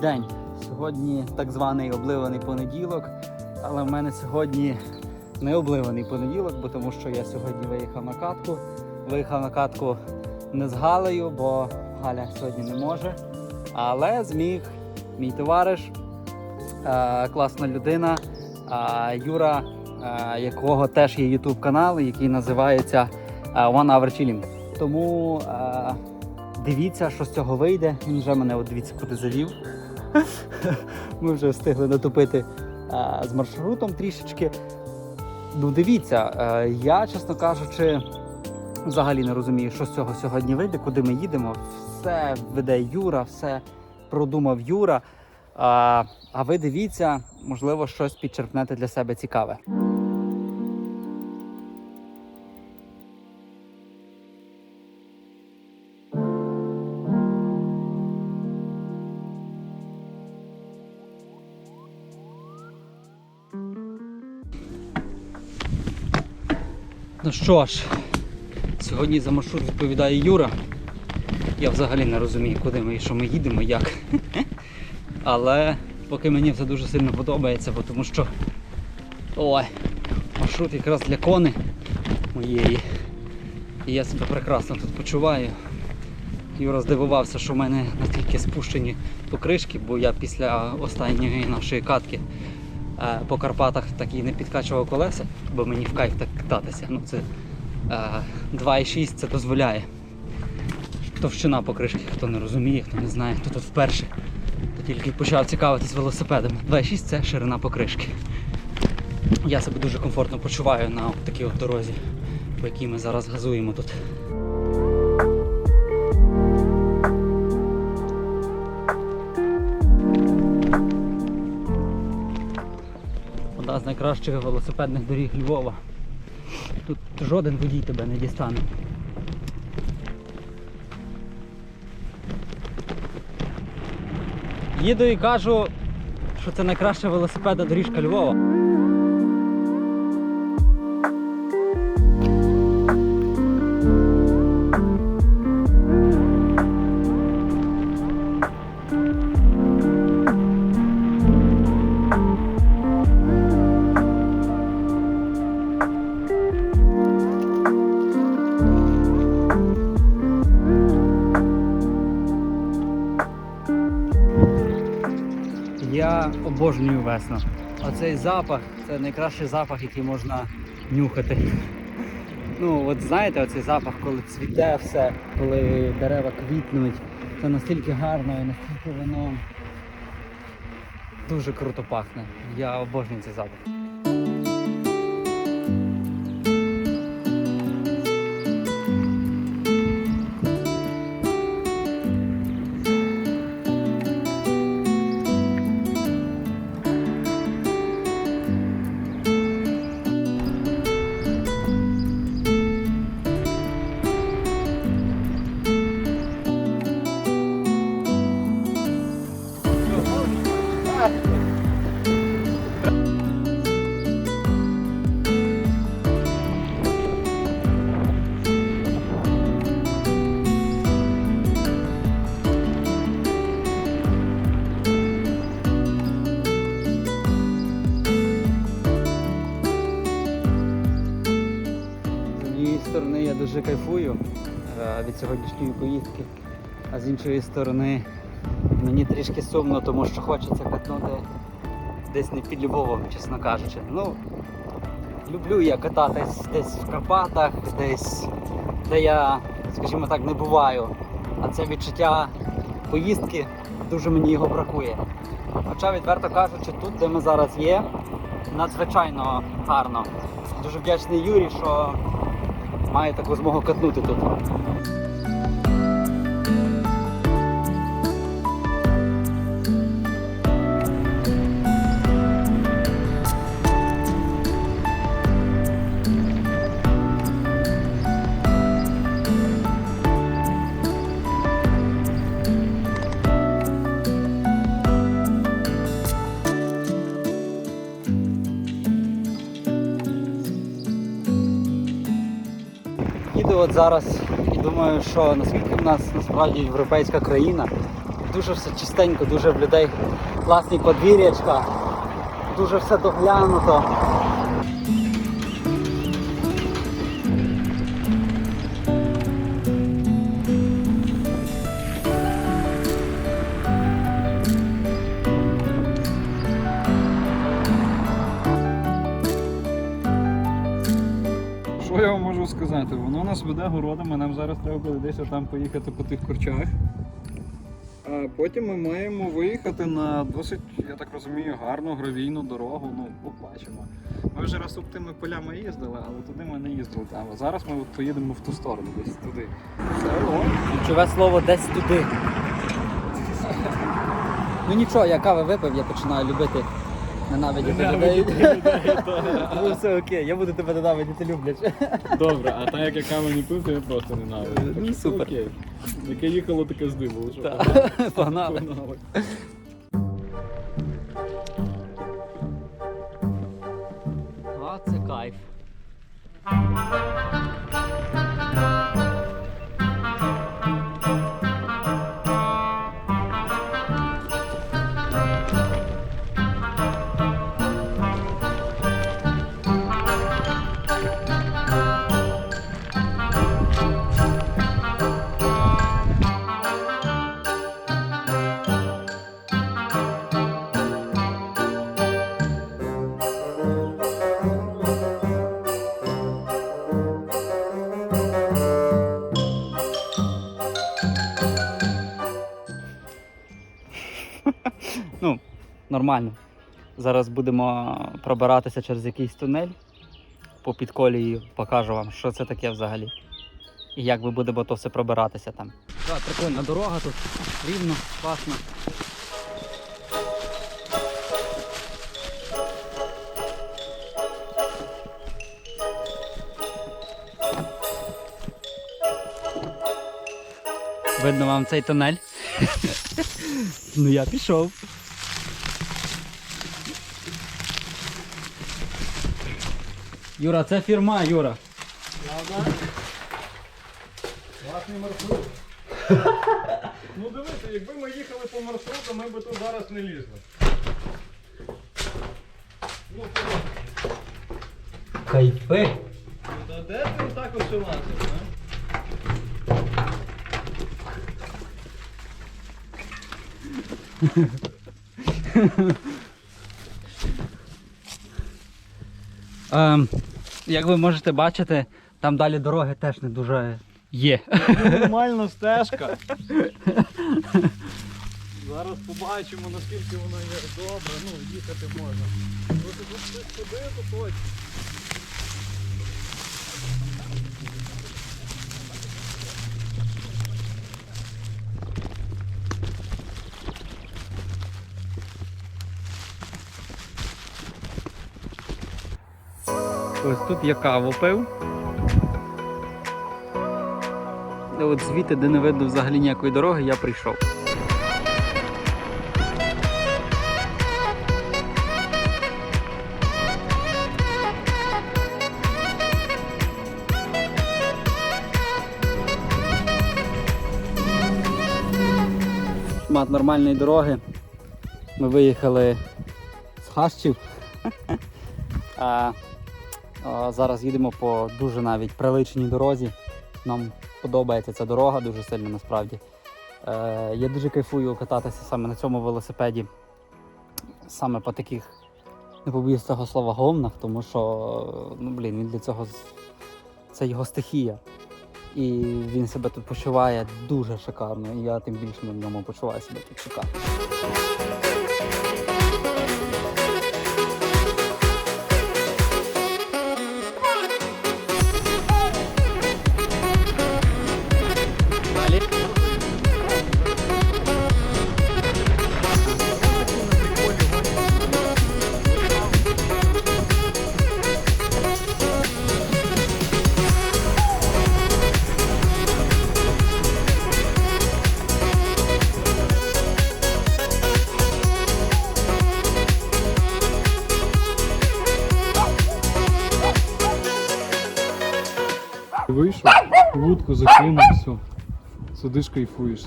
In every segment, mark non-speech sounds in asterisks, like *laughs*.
день. Сьогодні так званий обливаний понеділок, але в мене сьогодні не обливаний понеділок, бо тому що я сьогодні виїхав на катку. Виїхав на катку не з Галею, бо Галя сьогодні не може. Але зміг мій товариш, е, класна людина, е, Юра, е, якого теж є YouTube канал, який називається One Hour Chilling. Тому дивіться, що з цього вийде. Він вже мене от дивіться, куди завів. Ми вже встигли натопити а, з маршрутом трішечки. Ну, дивіться, а, я, чесно кажучи, взагалі не розумію, що з цього сьогодні вийде, куди ми їдемо. Все веде Юра, все продумав Юра. А, а ви дивіться, можливо, щось підчерпнете для себе цікаве. Ну що ж, сьогодні за маршрут відповідає Юра. Я взагалі не розумію, куди ми і що ми їдемо, як. *laughs* Але поки мені все дуже сильно подобається, бо тому що ой, маршрут якраз для кони моєї. І я себе прекрасно тут почуваю. Юра здивувався, що в мене настільки спущені покришки, бо я після останньої нашої катки по Карпатах так і не підкачував колеса, бо мені в кайф так кататися. Ну, це е, 2,6 це дозволяє. Товщина покришки, хто не розуміє, хто не знає, хто тут вперше, хто тільки почав цікавитись велосипедом. 2,6 це ширина покришки. Я себе дуже комфортно почуваю на такій от дорозі, по якій ми зараз газуємо тут. Найкращих велосипедних доріг Львова. Тут жоден водій тебе не дістане. Їду і кажу, що це найкраща велосипедна доріжка Львова. Обожнюю весну. Оцей запах це найкращий запах, який можна нюхати. Ну, от знаєте, оцей запах, коли цвіте все, коли дерева квітнуть, це настільки гарно і настільки воно дуже круто пахне. Я обожнюю цей запах. Від сьогоднішньої поїздки, а з іншої сторони мені трішки сумно, тому що хочеться катнути десь не під Львовом, чесно кажучи. Ну, люблю я кататись десь в Карпатах, десь де я, скажімо так, не буваю. А це відчуття поїздки дуже мені його бракує. Хоча, відверто кажучи, тут, де ми зараз є, надзвичайно гарно. Дуже вдячний Юрі, що має таку змогу катнути тут. Їду от зараз і думаю, що наскільки в нас насправді європейська країна, дуже все чистенько, дуже в людей класні подвір'ячка, дуже все доглянуто. Нас веде городами, нам зараз треба буде десь там поїхати по тих корчах. А потім ми маємо виїхати на досить, я так розумію, гарну гравійну дорогу. Ну, побачимо. Ми вже раз тими полями їздили, але туди ми не їздили. А зараз ми от поїдемо в ту сторону, десь туди. Ключове слово десь туди. Ну нічого, я кави випив, я починаю любити ненавидіти людей. *laughs* Ну все окей, я буду тебе ненавидіти любляче. Добре, а так як я каву не пив, то я просто ненавиджу. Ну, супер. Окей. Яке їхало, таке здибало. Що *laughs* Погнали. Погнали. А, це кайф. Нормально. Зараз будемо пробиратися через якийсь тунель по підколії, покажу вам, що це таке взагалі. І як ми будемо то все пробиратися там. Так, прикольна дорога тут, рівно, класно. Видно вам цей тунель? *laughs* ну я пішов. Юра, це фірма, Юра. Класний маршрут. ну дивися, якби ми їхали по маршруту, ми б тут зараз не лізли. Ну, ну, та де ти отак от лазив, а? Ем, як ви можете бачити, там далі дороги теж не дуже є. Нормальна стежка. *laughs* Зараз побачимо, наскільки вона є добре, Ну, їхати можна. Тут хтось ходив, то точно. Ось тут я каву пив. І От звідти, де не видно взагалі ніякої дороги, я прийшов. Мат нормальної дороги. Ми виїхали з Хащів. *laughs* Зараз їдемо по дуже навіть приличній дорозі. Нам подобається ця дорога дуже сильно насправді. Е, я дуже кайфую кататися саме на цьому велосипеді, саме по таких, не побоюсь цього слова, гомнах, тому що ну, блін, він для цього це його стихія. І він себе тут почуває дуже шикарно. І я тим більше на ньому почуваю себе тут шикарно. Вудку закинув, все. Сидиш, кайфуєш.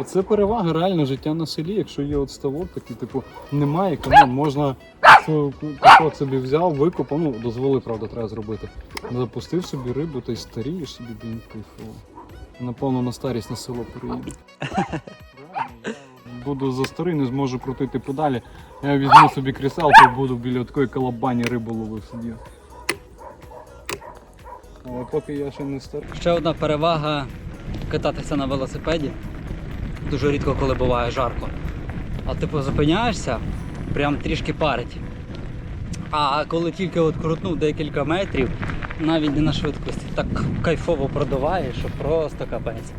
Оце перевага реально життя на селі, якщо є от ставок такий, типу, немає камон, можна кусок собі взяв, викопав, ну дозволи, правда, треба зробити. Запустив собі рибу та й старієш собі, блін, кайфово. Напевно, на старість на село переїду. *laughs* Буду за старий, не зможу крутити педалі. Я візьму собі кріселку і буду біля такої колобані рибу ловив сидіти. Але поки я ще не старий. Ще одна перевага кататися на велосипеді. Дуже рідко, коли буває жарко. А типу зупиняєшся, прям трішки парить. А коли тільки от крутнув декілька метрів, навіть не на швидкості, так кайфово продуває, що просто капець.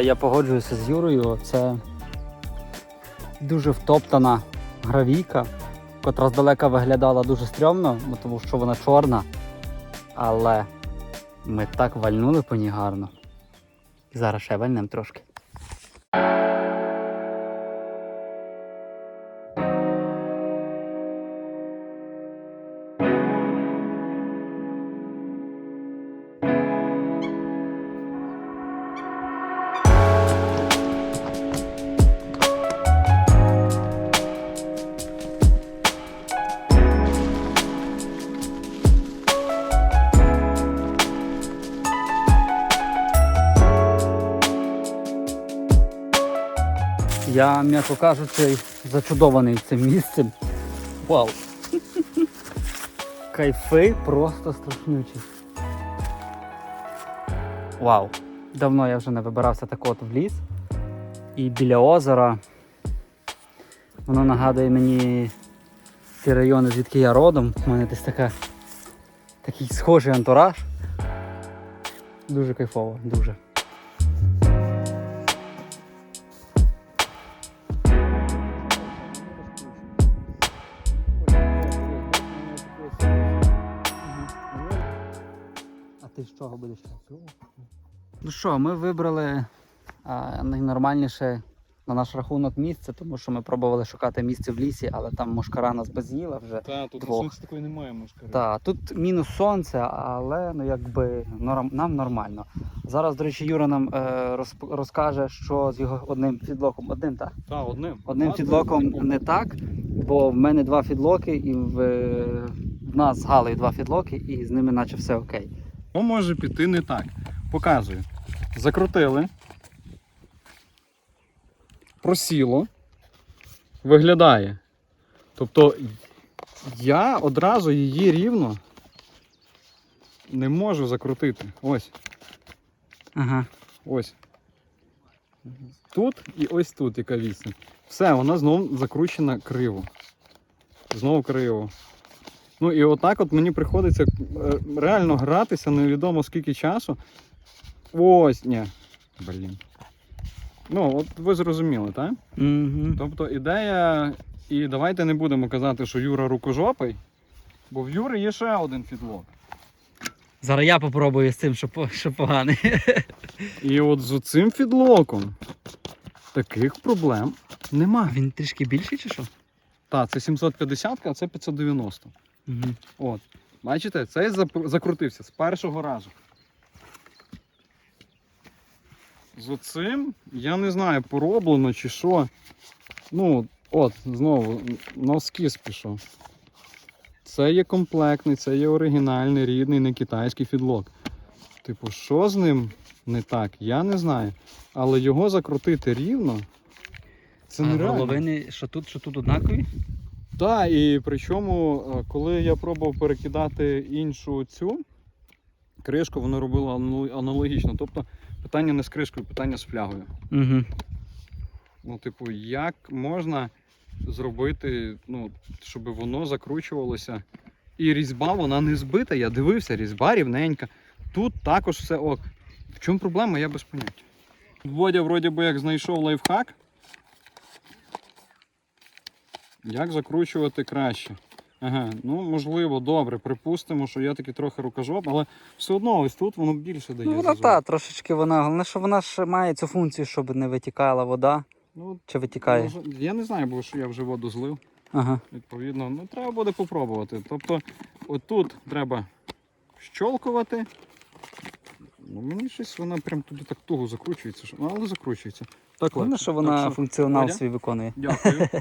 Я погоджуюся з Юрою. Це дуже втоптана гравійка, котра здалека виглядала дуже стрьомно, бо тому що вона чорна. Але ми так вальнули по ній гарно. Зараз ще вальнемо трошки. М'яко кажучи, зачудований цим місцем. Вау! Кайфи просто страшнючі. Вау! Давно я вже не вибирався так от в ліс. І біля озера. Воно нагадує мені ті райони, звідки я родом. У мене десь така, такий схожий антураж. Дуже кайфово, дуже. З? Ну що, ми вибрали а, найнормальніше на наш рахунок місце, тому що ми пробували шукати місце в лісі, але там мошкара нас без'їла вже. Та, тут Двох. сонця такої немає, мушкари. Так, тут мінус сонце, але ну якби норм, нам нормально. Зараз, до речі, Юра нам е, розп- розкаже, що з його одним фідлоком. Одним, так? Та, одним. Одним Ладно, фідлоком одним. не так, бо в мене два фідлоки, і в, в нас з Галею два фідлоки, і з ними наче все окей. Що може піти не так? Показую. Закрутили. Просіло. Виглядає. Тобто я одразу її рівно не можу закрутити. Ось. Ага. Ось. Тут і ось тут яка вісім. Все, вона знову закручена криво. Знову криво. Ну і отак от мені приходиться е, реально гратися невідомо скільки часу. Ось, ні. Блін. Ну, от ви зрозуміли, так? Угу. Тобто ідея, і давайте не будемо казати, що Юра рукожопий, бо в Юри є ще один фідлок. Зараз я попробую з цим, що, що поганий. І от з цим фідлоком таких проблем нема. Він трішки більший чи що? Так, це 750, а це 590. Угу. От. Бачите, цей закрутився з першого разу. З оцим, я не знаю, пороблено чи що. Ну, от, знову, носкіз пішов. Це є комплектний, це є оригінальний, рідний, не китайський фідлок. Типу, що з ним не так, я не знаю. Але його закрутити рівно. Це нереально. головини, що тут, що тут однакові? Так, і причому, е, коли я пробував перекидати іншу цю кришку, воно робило аналогічно. Тобто питання не з кришкою, питання з флягою. Угу. Ну, типу, як можна зробити, ну, щоб воно закручувалося. І різьба, вона не збита. Я дивився, різьба рівненька. Тут також все ок. В чому проблема, я без поняття. Водя, вроді би, як знайшов лайфхак. Як закручувати краще? Ага, ну можливо, добре, припустимо, що я таки трохи рукожоп, але все одно ось тут воно більше дає. Ну, вона зазор. та, трошечки вона. Головне, що вона ж має цю функцію, щоб не витікала вода. Ну, Чи витікає? може, я не знаю, бо що я вже воду злив. Ага. Відповідно, ну треба буде попробувати. Тобто, отут треба щолкувати. Ну, мені щось вона прям туди так туго закручується, що... ну, але закручується. Так, Головне, легше. що Так вона що, функціонал Водя? свій виконує. Дякую. *laughs*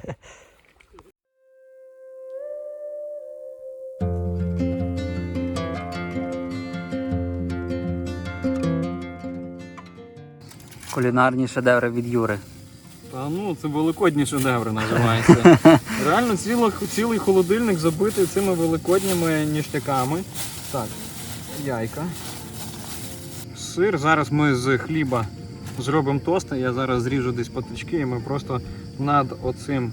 Кулінарні шедеври від Юри. Та ну, це великодні шедеври називається. *laughs* Реально ціло, цілий холодильник забитий цими великодніми ніштяками. Так, яйка. Сир. Зараз ми з хліба зробимо тости. Я зараз зріжу десь патички і ми просто над оцим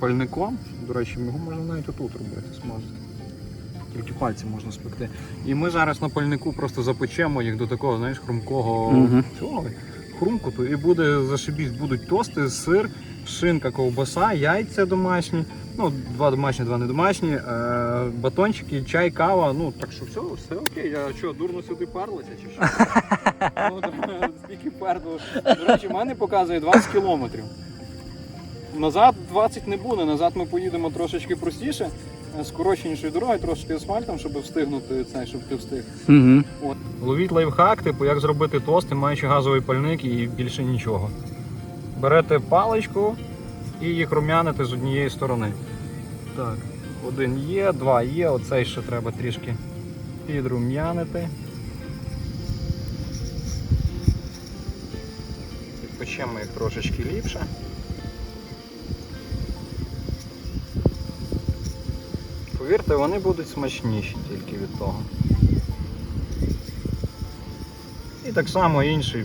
пальником. До речі, його можна навіть отут робити, зможете. Тільки пальці можна спекти. І ми зараз на пальнику просто запечемо їх до такого, знаєш, хрумкого Мгм. Цього хрумкоту. І буде зашибісь, будуть тости, сир, шинка, ковбаса, яйця домашні. Ну, два домашні, два не домашні, е, батончики, чай, кава. Ну, так що все, все окей. Я що, дурно сюди парлася чи що? *laughs* ну, *laughs* то, стільки перду. До речі, в мене показує 20 кілометрів. Назад 20 не буде, назад ми поїдемо трошечки простіше, скороченішою дорогою, трошки асфальтом, щоб встигнути це, щоб ти встиг. Угу. От. Ловіть лайфхак, типу, як зробити тости, маючи газовий пальник і більше нічого. Берете паличку і їх рум'яните з однієї сторони. Так, один є, два є, оцей ще треба трішки підрум'янити. Підпечемо їх трошечки ліпше. Повірте, вони будуть смачніші тільки від того. І так само інший.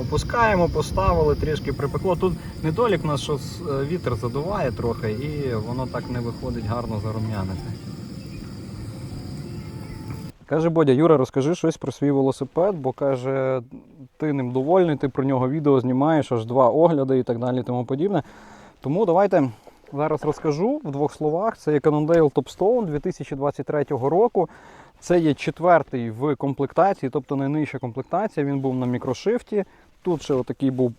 Опускаємо, поставили, трішки припекло. Тут недолік нас, що е, вітер задуває трохи і воно так не виходить гарно зарум'янити. Каже Бодя, Юра, розкажи щось про свій велосипед, бо каже, ти ним довольний, ти про нього відео знімаєш, аж два огляди і так далі тому подібне. Тому давайте зараз розкажу в двох словах. Це є Cannondale Topstone 2023 року. Це є четвертий в комплектації, тобто найнижча комплектація. Він був на мікрошифті. Тут ще отакий був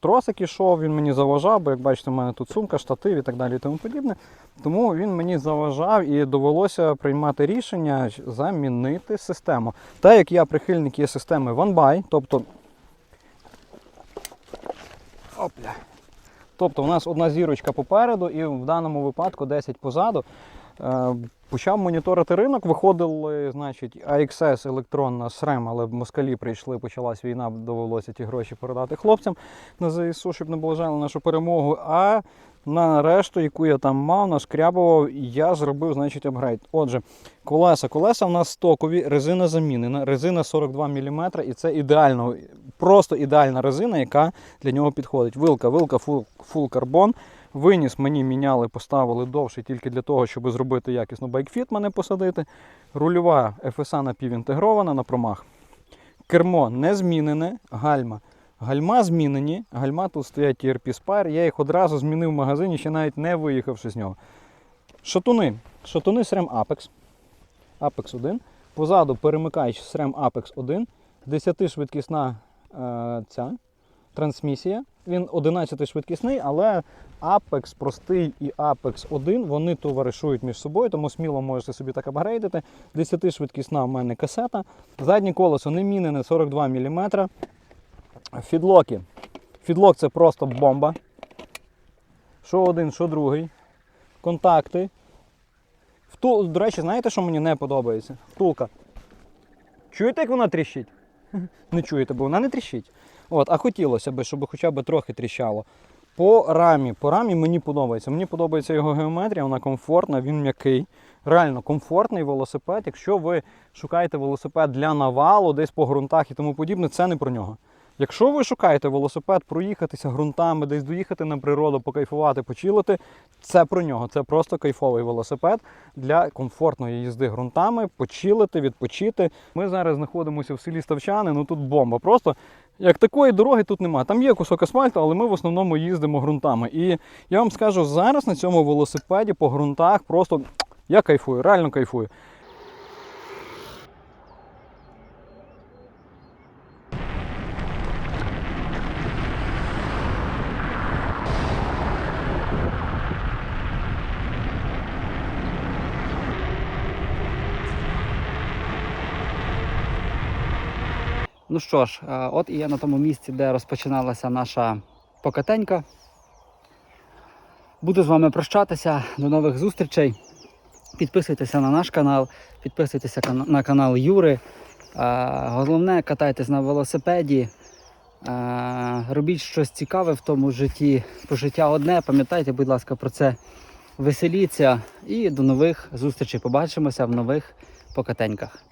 тросик ішов, він мені заважав, бо як бачите, в мене тут сумка, штатив і так далі і тому подібне. Тому він мені заважав і довелося приймати рішення замінити систему. Так як я прихильник є системи OneBuy, тобто. Опля. Тобто у нас одна зірочка попереду і в даному випадку 10 позаду. Е, Почав моніторити ринок, виходили, значить, AXS електронна SRAM, але москалі прийшли, почалась війна, довелося ті гроші передати хлопцям на ЗСУ, щоб не блажали нашу перемогу. А на решту, яку я там мав, нашкрябував, я зробив, значить, апгрейд. Отже, колеса. Колеса в нас стокові, резина замінена, резина 42 мм, і це ідеально, просто ідеальна резина, яка для нього підходить. Вилка, вилка full карбон. Виніс мені міняли, поставили довше тільки для того, щоб зробити якісно байкфіт мене посадити. Рульова FSA напівінтегрована на промах. Кермо не змінене, гальма. Гальма змінені, гальма тут стоять ERP Spire, я їх одразу змінив в магазині, ще навіть не виїхавши з нього. Шатуни. Шатуни SRAM Apex. Apex 1. Позаду перемикач SRAM Apex 1. 10-швидкісна е, ця трансмісія. Він 11-швидкісний, але Apex простий і Apex 1 вони товаришують між собою, тому сміло можете собі так апгрейдити. 10-швидкісна в мене касета. Заднє колесо не мінене 42 мм. Фідлоки. Фідлок це просто бомба. Що один, що другий. Контакти. Втул... До речі, знаєте, що мені не подобається? Втулка. Чуєте, як вона тріщить? *laughs* Не чуєте, бо вона не тріщить. От, а хотілося б, щоб хоча б трохи тріщало. По рамі. По рамі мені подобається. Мені подобається його геометрія, вона комфортна, він м'який. Реально комфортний велосипед. Якщо ви шукаєте велосипед для навалу, десь по ґрунтах і тому подібне, це не про нього. Якщо ви шукаєте велосипед, проїхатися ґрунтами, десь доїхати на природу, покайфувати, почилити, це про нього. Це просто кайфовий велосипед для комфортної їзди ґрунтами, почилити, відпочити. Ми зараз знаходимося в селі Ставчани, ну тут бомба. Просто як такої дороги тут немає. Там є кусок асфальту, але ми в основному їздимо ґрунтами. І я вам скажу, зараз на цьому велосипеді по ґрунтах просто я кайфую, реально кайфую. Ну що ж, е, от і я на тому місці, де розпочиналася наша покатенька. Буду з вами прощатися. До нових зустрічей. Підписуйтеся на наш канал, підписуйтеся на канал Юри. Е, Головне, катайтесь на велосипеді. Е, Робіть щось цікаве в тому житті. Бо життя одне. Пам'ятайте, будь ласка, про це. Веселіться і до нових зустрічей. Побачимося в нових покатеньках.